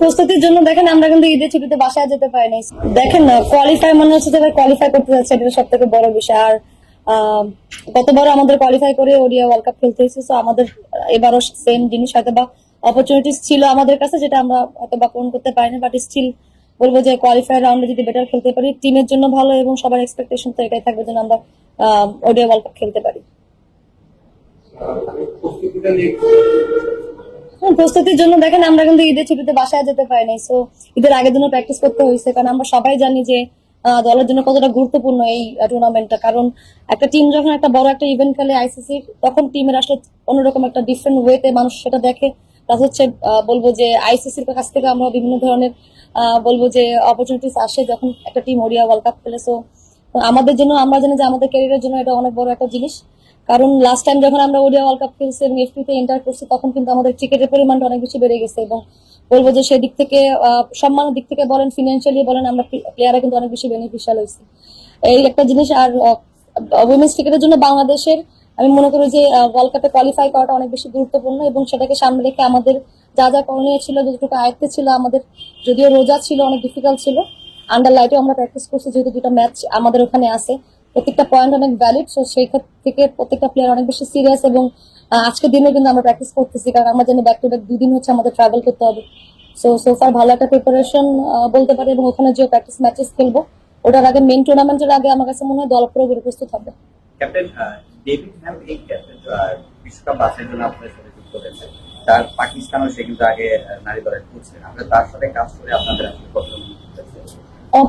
প্রস্তুতির জন্য দেখেন আমরা কিন্তু ঈদের ছুটিতে বাসায় যেতে পারি নাই। দেখেন না কোয়ালিফাই মানে হচ্ছে যে কোয়ালিফাই করতে যাচ্ছে এটা সব থেকে বড় বিষয়। আর আহ, গতবারও আমাদের কোয়ালিফাই করে ওডিয়া ওয়ার্ল্ড কাপ খেলতে হয়েছে তো আমাদের এবারও সেম জিনিস হয়তো বা অপরচুনিটিস ছিল আমাদের কাছে যেটা আমরা হয়তো বা পূরণ করতে পারিনি বাট স্টিল বলব যে কোয়ালিফাই রাউন্ডে যদি বেটার খেলতে পারি টিমের জন্য ভালো এবং সবার এক্সপেকটেশন তো এটাই থাকবে যেন আমরা ওডিয়া ওয়ার্ল্ড কাপ খেলতে পারি। প্রস্তুতির জন্য দেখেন আমরা কিন্তু ঈদের ছুটিতে বাসায় যেতে পারি নাই। সো ঈদের আগের দিনও প্র্যাকটিস করতে হয়েছে, কারণ আমরা সবাই জানি যে দলের জন্য কতটা গুরুত্বপূর্ণ এই টুর্নামেন্টটা কারণ একটা টিম যখন একটা বড় একটা ইভেন্ট খেলে আইসিসি তখন টিমের আসলে অন্যরকম একটা ডিফারেন্ট ওয়েতে মানুষ সেটা দেখে। প্লাস হচ্ছে বলব যে আইসিসির কাছ থেকে আমরা বিভিন্ন ধরনের বলব যে অপরচুনিটিস আসে যখন একটা টিম ওডিয়া ওয়ার্ল্ড কাপ খেলে। সো আমাদের জন্য, আমরা জানি যে আমাদের ক্যারিয়ারের জন্য এটা অনেক বড় একটা জিনিস। কারণ লাস্ট টাইম যখন আমরা ওডিয়া ওয়ার্ল্ড কাপ খেলছি এবং এফপিতে এন্টার করছি, তখন কিন্তু আমাদের টিকিটের পরিমাণটা অনেক বেশি বেড়ে গেছে এবং বলব যে সেদিক থেকে সম্মানের দিক থেকে বলেন ফিনান্সিয়ালি বলেন, আমরা প্লেয়াররা কিন্তু অনেক বেশি বেনিফিশিয়াল হয়েছে। এই একটা জিনিস আর উইমেন্স ক্রিকেটের জন্য বাংলাদেশের, আমি মনে করি যে ওয়ার্ল্ড কাপে কোয়ালিফাই করাটা অনেক বেশি গুরুত্বপূর্ণ এবং সেটাকে সামনে রেখে আমাদের যা যা করণীয় ছিল, যতটুকু আয়ত্তে ছিল, আমাদের যদিও রোজা ছিল, অনেক ডিফিকাল্ট ছিল আন্ডার লাইটেও আমরা প্র্যাকটিস করছি, যেহেতু দুটো ম্যাচ আমাদের ওখানে আছে। প্রত্যেকটা পয়েন্ট অনেক ভ্যালিড সো সেই থেকে প্রত্যেকটা প্লেয়ার অনেক বেশি সিরিয়াস এবং আজকের দিনে কিন্তু আমরা প্র্যাকটিস করতেছি, কারণ আমরা জানি ব্যাক টু ব্যাক দুদিন হচ্ছে আমাদের ট্রাভেল করতে হবে। সো সোফার ভালো একটা প্রিপারেশন বলতে পারি এবং ওখানে যে প্র্যাকটিস ম্যাচেস খেলব, ওটার আগে মেন টুর্নামেন্টের আগে আমার কাছে মনে হয় দল পুরোপুরি প্রস্তুত হবে। ক্যাপ্টেন ডেভিড হ্যাম এই বিশ্বকাপ বাছাইয়ের জন্য আপনাদের সাথে যুক্ত হয়েছে। তার পাকিস্তানও সে কিন্তু আগে নারী দলের করছেন আমরা তার সাথে কাজ করে আপনাদের আসলে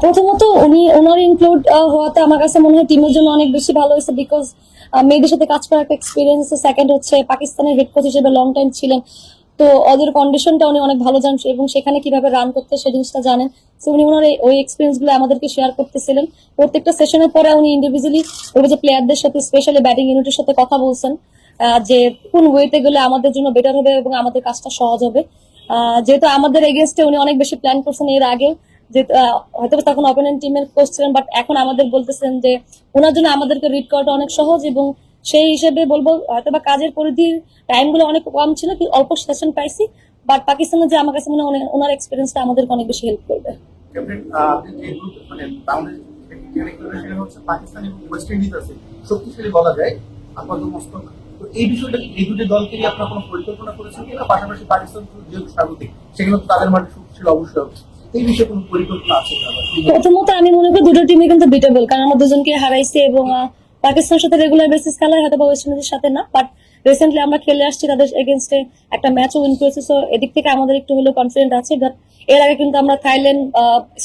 প্রথমত উনি ওনার ইনক্লুড হওয়াতে আমার কাছে মনে হয় টিমের জন্য অনেক বেশি ভালো হয়েছে বিকজ মেয়েদের সাথে কাজ করার একটা এক্সপিরিয়েন্স সেকেন্ড হচ্ছে পাকিস্তানের হেড কোচ হিসেবে লং টাইম ছিলেন। তো ওদের কন্ডিশনটা উনি অনেক ভালো জানেন এবং সেখানে কীভাবে রান করতে সে জিনিসটা জানেন। তো উনি ওনার ওই এক্সপিরিয়েন্সগুলো আমাদেরকে শেয়ার করতেছিলেন। প্রত্যেকটা সেশনের পরে উনি ইন্ডিভিজুয়ালি ওই যে প্লেয়ারদের সাথে স্পেশালি ব্যাটিং ইউনিটের সাথে কথা বলছেন যে কোন ওয়েতে গেলে আমাদের জন্য বেটার হবে এবং আমাদের কাজটা সহজ হবে। যেহেতু আমাদের এগেনস্টে উনি অনেক বেশি প্ল্যান করছেন এর আগে যে হয়তো তখন অপোনেন্ট টিমের কোচ ছিলেন বাট এখন আমাদের বলতেছেন যে, ওনার জন্য আমাদেরকে রিড করাটা অনেক সহজ এবং সেই হিসেবে বলব হয়তো বা কাজের পরিধির টাইমগুলো অনেক কম ছিল কি অল্প সেশন পাইছি বাট পাকিস্তানের যে আমার কাছে মনে হয় ওনার এক্সপিরিয়েন্সটা আমাদেরকে অনেক বেশি হেল্প করবে। মানে পাশাপাশি পাকিস্তান যেহেতু তাদের মাঠে শক্তিশালী অবশ্যই প্রথমত আমি মনে করি দুটো টিমই কিন্তু বিটেবল কারণ আমরা দুজনকে হারাইছি এবং পাকিস্তানের সাথে রেগুলার বেসিস খেলা হয় হয়তো বা ওয়েস্ট ইন্ডিজের সাথে না বাট রিসেন্টলি আমরা খেলে আসছি তাদের এগেনস্টে একটা ম্যাচও উইন করেছি সো এদিক থেকে আমাদের একটু হলেও কনফিডেন্ট আছে বাট এর আগে কিন্তু আমরা থাইল্যান্ড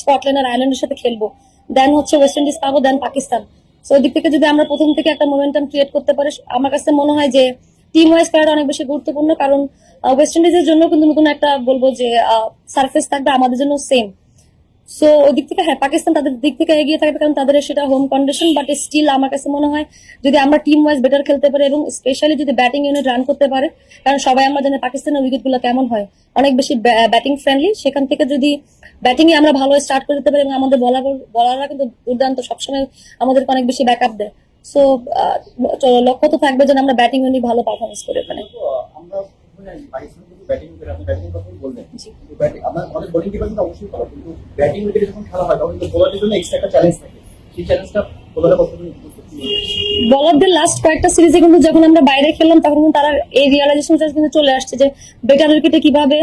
স্কটল্যান্ড আর আয়ারল্যান্ডের সাথে খেলব দেন হচ্ছে ওয়েস্ট ইন্ডিজ পাবো দেন পাকিস্তান সো এদিক থেকে যদি আমরা প্রথম থেকে একটা মোমেন্টাম ক্রিয়েট করতে পারি, আমার কাছে মনে হয় যে টিম ওয়াইজ খেলাটা অনেক বেশি গুরুত্বপূর্ণ, কারণ ওয়েস্ট ইন্ডিজের জন্য কিন্তু নতুন একটা বলব যে সার্ফেস থাকবে আমাদের জন্য সেম সো ওই দিক থেকে হ্যাঁ পাকিস্তান তাদের দিক থেকে এগিয়ে থাকবে, কারণ তাদের সেটা হোম কন্ডিশন বাট স্টিল আমার কাছে মনে হয়, যদি আমরা টিম ওয়াইজ বেটার খেলতে পারি এবং স্পেশালি যদি ব্যাটিং ইউনিট রান করতে পারে, কারণ সবাই আমরা জানি পাকিস্তানের উইকেটগুলো কেমন হয়। অনেক বেশি ব্যাটিং ফ্রেন্ডলি সেখান থেকে যদি ব্যাটিং এ আমরা ভালো স্টার্ট করে দিতে পারি এবং আমাদের বলার বলাররা কিন্তু দুর্দান্ত সবসময় আমাদেরকে অনেক বেশি ব্যাকআপ দেয়। সো লক্ষ্য তো থাকবে যেন আমরা ব্যাটিং ভালো পারফরমেন্স করি ওখানে কিন্তু বোলারদের লাস্ট কয়েকটা সিরিজে কিন্তু যখন আমরা বাইরে খেললাম তখন কিন্তু তারা এই রিয়েলাইজেশন কিন্তু চলে আসছে যে বেটার উইকেটে কীভাবে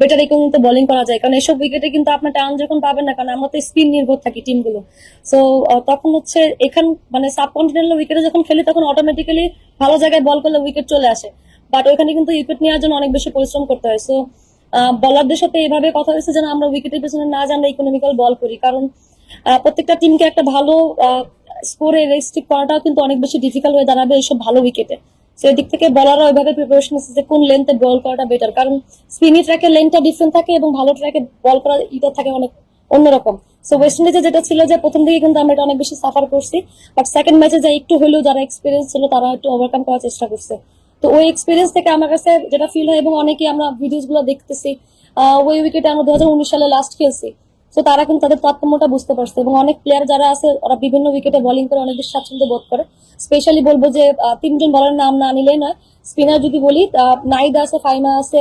বেটার ইকোনমিতে বোলিং করা যায়। কারণ এসব উইকেটে কিন্তু আপনার টার্ন যখন পাবেন না, কারণ আমরা তো স্পিন নির্ভর থাকি টিমগুলো সো তখন হচ্ছে এখান মানে সাবকন্টিনেন্টাল উইকেটে যখন খেলি, তখন অটোমেটিক্যালি ভালো জায়গায় বল করলে উইকেট চলে আসে। বাট ওইখানে কিন্তু উইকেট নেওয়ার জন্য অনেক বেশি পরিশ্রম করতে হয়। সো বলারদের সাথে এভাবে কথা হয়েছে যেন আমরা উইকেটের পেছনে না জানলে ইকোনমিক্যাল বল করি। কারণ প্রত্যেকটা টিমকে একটা ভালো স্কোরে রেস্ট্রিক্ট করাটাও কিন্তু অনেক বেশি ডিফিকাল্ট হয়ে দাঁড়াবে এইসব ভালো উইকেটে সেই দিক থেকে বলাররা ওইভাবে প্রিপারেশন আছে যে কোন লেন্থে বল করাটা বেটার কারণ স্পিনি ট্র্যাকের লেন্থটা ডিফারেন্ট থাকে এবং ভালো ট্র্যাকে বল করার ইটা থাকে অনেক অন্যরকম। সো ওয়েস্ট ইন্ডিজে যেটা ছিল যে প্রথম দিকে কিন্তু আমরা এটা অনেক বেশি সাফার করছি বাট সেকেন্ড ম্যাচে যা একটু হলেও যারা এক্সপিরিয়েন্স ছিল তারা একটু ওভারকাম করার চেষ্টা করছে। তো, ওই এক্সপিরিয়েন্স থেকে আমার কাছে যেটা ফিল হয় এবং অনেকেই আমরা ভিডিওসগুলো দেখতেছি ওই উইকেটে আমরা দু হাজার উনিশ সালে লাস্ট খেলছি। তো তারা কিন্তু তাদের তারতম্যটা বুঝতে পারছে এবং অনেক প্লেয়ার যারা আছে, ওরা বিভিন্ন উইকেটে বোলিং করে অনেক বেশি স্বাচ্ছন্দ্য বোধ করে। স্পেশালি বলব যে তিনজন বলার নাম না নিলেই নয়। স্পিনার যদি বলি নাইদা আছে, ফাইমা আছে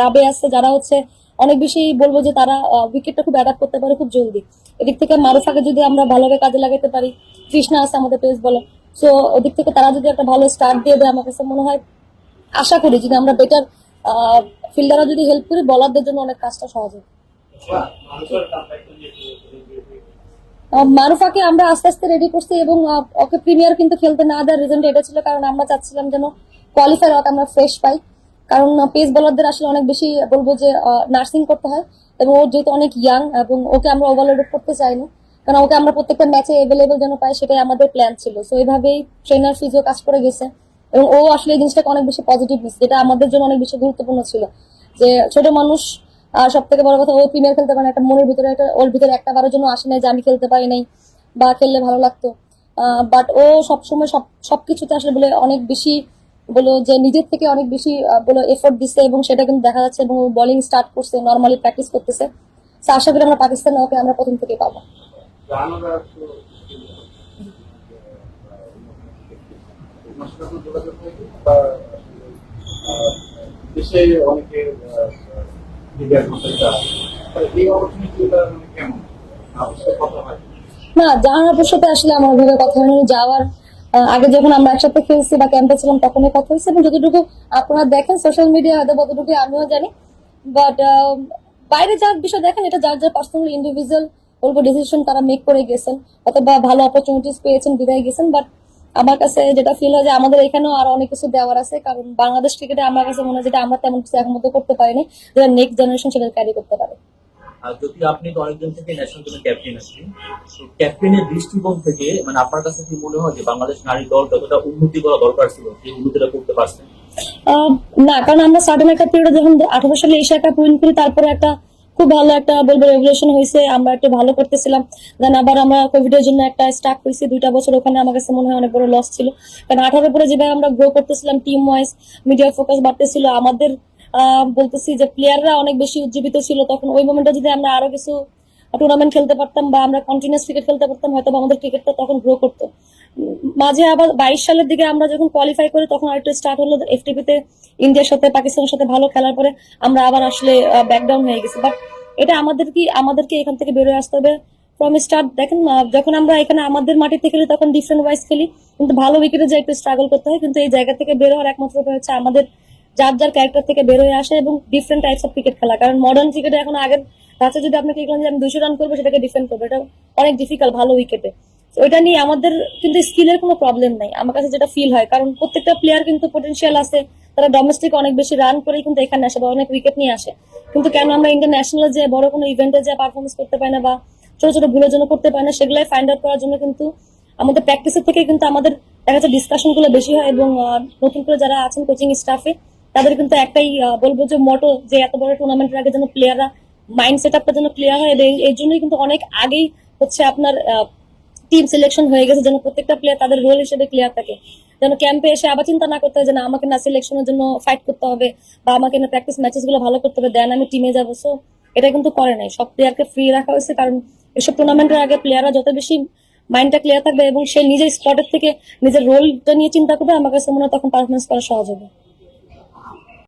রাবে আছে, যারা হচ্ছে অনেক বেশি বলব যে তারা উইকেটটা খুব অ্যাডাপ্ট করতে পারে, খুব জলদি। এদিক থেকে মারুফাকে যদি আমরা ভালোভাবে কাজে লাগাতে পারি, কৃষ্ণা আছে আমাদের পেস বলে সো ওদিক থেকে তারা যদি একটা ভালো স্টার্ট দিয়ে দেয়, আমার কাছে মনে হয়, আশা করি যদি আমরা বেটার ফিল্ডাররা যদি হেল্প করি বলারদের জন্য অনেক কাজটা সহজ হবে মারুফাকে আমরা আস্তে আস্তে রেডি করছি এবং ওকে প্রিমিয়ার কিন্তু খেলতে না দেওয়ার রিজনটা এটা ছিল, কারণ আমরা চাচ্ছিলাম যেন কোয়ালিফাই ওকে আমরা ফ্রেশ পাই। কারণ পেস বলারদের আসলে অনেক বেশি বলব যে নার্সিং করতে হয় এবং ও যেহেতু অনেক ইয়াং এবং ওকে আমরা ওভারলোড করতে চাইনি, কারণ ওকে আমরা প্রত্যেকটা ম্যাচে এভেলেবেল যেন পাই সেটাই আমাদের প্ল্যান ছিল। সো এইভাবেই ট্রেনার ফিজিও কাজ করে গেছে এবং ও আসলে এই জিনিসটাকে অনেক বেশি পজিটিভ নিচ্ছে যেটা আমাদের জন্য অনেক বেশি গুরুত্বপূর্ণ ছিল। যে ছোট মানুষ আর সব থেকে বড় কথা, ও প্রিমিয়ার খেলতে পারে একটা মনের ভিতরে, একটা ওর ভিতরে একটা বারের জন্য আসে নাই যে আমি খেলতে পারি নাই বা খেললে ভালো লাগতো। বাট ও সবসময় সব, সবকিছুতে আসলে বলে অনেক বেশি বলো যে নিজের থেকে অনেক বেশি বলো এফোর্ট দিচ্ছে এবং সেটা কিন্তু দেখা যাচ্ছে এবং বোলিং স্টার্ট করছে নর্মালি প্র্যাকটিস করতেছে। আশা করি আমরা পাকিস্তান ওকে আমরা প্রথম থেকে পাবো অনেকে না, জাহানাপুর সাথে আসলে আমার ওইভাবে কথা হয়নি। যাওয়ার আগে যখন আমরা একসাথে খেলছি বা ক্যাম্পে ছিলাম, তখনই কথা হয়েছে। এবং যতটুকু আপনারা দেখেন সোশ্যাল মিডিয়া হয়তো ততটুকু আমিও জানি। বাট বাইরে যার বিষয় দেখেন, এটা যার যার পার্সোনাল ইন্ডিভিজুয়াল বলব ডিসিশন তারা মেক করে গেছেন। অথবা ভালো অপরচুনিটিস পেয়েছেন, বিদায় গেছেন। বাট আমার কাছে যেটা ফিল হয় যে আমাদের এখানেও আরও অনেক কিছু দেওয়ার আছে কারণ বাংলাদেশ ক্রিকেটে আমার কাছে মনে হয় যেটা আমরা তেমন কিছু এখন মতো করতে পারিনি যেটা নেক্সট জেনারেশন সেটা ক্যারি করতে পারে। যদি আপনি তো অনেকদিন থেকে ন্যাশনাল টিমের ক্যাপ্টেন আছেন ক্যাপ্টেনের দৃষ্টিকোণ থেকে মানে আপনার কাছে কি মনে হয় যে বাংলাদেশ নারী দল যতটা উন্নতি করা দরকার ছিল সেই উন্নতিটা করতে পারছেন না কারণ আমরা সার্টেন একটা পিরিয়ড যখন আঠারো সালে এশিয়া কাপ উইন করি তারপরে একটা খুব ভালো একটা বলব রেভলিউশন হয়েছে, আমরা একটু ভালো করতেছিলাম। দেন আবার আমরা কোভিড এর জন্য একটা স্টাক হয়েছি, দুইটা বছর ওখানে আমার কাছে মনে হয় অনেক বড় লস ছিল। কারণ আঠারো পরে যেভাবে আমরা গ্রো করতেছিলাম টিম ওয়াইজ মিডিয়া ফোকাস বাড়তেছিল, আমাদের বলতেছি যে প্লেয়াররা অনেক বেশি উজ্জীবিত ছিল, তখন ওই মোমেন্টে যদি আমরা আরও কিছু টুর্নামেন্ট খেলতে পারতাম বা আমরা কন্টিনিউস ক্রিকেট খেলতে পারতাম হয়তো আমাদের ক্রিকেটটা তখন গ্রো করতো। মাঝে আবার বাইশ সালের দিকে আমরা যখন কোয়ালিফাই করি, তখন আরেকটু স্টার্ট হলো এফটিপিতে ইন্ডিয়ার সাথে পাকিস্তানের সাথে ভালো খেলার পরে আমরা আবার আসলে ব্যাকডাউন হয়ে গেছি। বাট এটা আমাদের কি, আমাদেরকে এখান থেকে বেরোয় আসতে হবে ফ্রম স্টার্ট দেখেন যখন আমরা এখানে আমাদের মাটিতে খেলি, তখন ডিফারেন্ট ওয়াইজ খেলি। কিন্তু ভালো উইকেটে যে একটু স্ট্রাগল করতে হয়, কিন্তু এই জায়গা থেকে বের হওয়ার একমাত্র উপায় হচ্ছে আমাদের যার যার ক্যারেক্টার থেকে বের হয়ে আসে এবং ডিফারেন্ট টাইপস অফ ক্রিকেট খেলা। কারণ মডার্ন ক্রিকেটে এখন আগের ধাঁচে যদি আপনাকে যে আমি দুইশো রান করব, সেটাকে ডিফেন্ড করব। এটা অনেক ডিফিকাল্ট ভালো উইকেটে ওইটা নিয়ে আমাদের কিন্তু স্কিলের কোনো প্রবলেম নাই। আমার কাছে যেটা ফিল হয়, কারণ প্রত্যেকটা প্লেয়ার কিন্তু পোটেনশিয়াল আছে। তারা ডোমেস্টিক অনেক বেশি রান করেই কিন্তু এখানে আসে বা অনেক উইকেট নিয়ে আসে। কিন্তু কেন আমরা ইন্টারন্যাশনাল যে বড় কোনো ইভেন্টে যে পারফরমেন্স করতে পারি না বা ছোট ছোট ভুলের জন্য করতে পারি না, সেগুলাই ফাইন্ড আউট করার জন্য কিন্তু আমাদের প্র্যাকটিসের থেকে কিন্তু আমাদের দেখা যাচ্ছে ডিসকাশনগুলো বেশি হয় এবং নতুন করে যারা আছেন কোচিং স্টাফে তাদের কিন্তু একটাই বলব যে মোটো যে এত বড় টুর্নামেন্টের আগে যেন প্লেয়াররা মাইন্ড সেট আপটা যেন ক্লিয়ার হয়। এই জন্যই কিন্তু অনেক আগেই হচ্ছে আপনার টিম সিলেকশন হয়ে গেছে যেন প্রত্যেকটা প্লেয়ার তাদের রোল হিসেবে ক্লিয়ার থাকে। যেন ক্যাম্পে এসে আবার চিন্তা না করতে হয় যে না, আমাকে না সিলেকশনের জন্য ফাইট করতে হবে বা আমাকে না প্র্যাকটিস ম্যাচেসগুলো ভালো করতে হবে দেন আমি টিমে যাব। সো এটা কিন্তু করে নাই। সব প্লেয়ারকে ফ্রি রাখা হয়েছে কারণ এসব টুর্নামেন্টের আগে প্লেয়াররা যত বেশি মাইন্ডটা ক্লিয়ার থাকবে এবং সে নিজের স্পটের থেকে নিজের রোলটা নিয়ে চিন্তা করবে, আমার কাছে মনে হয় তখন পারফরমেন্স করা সহজ হবে।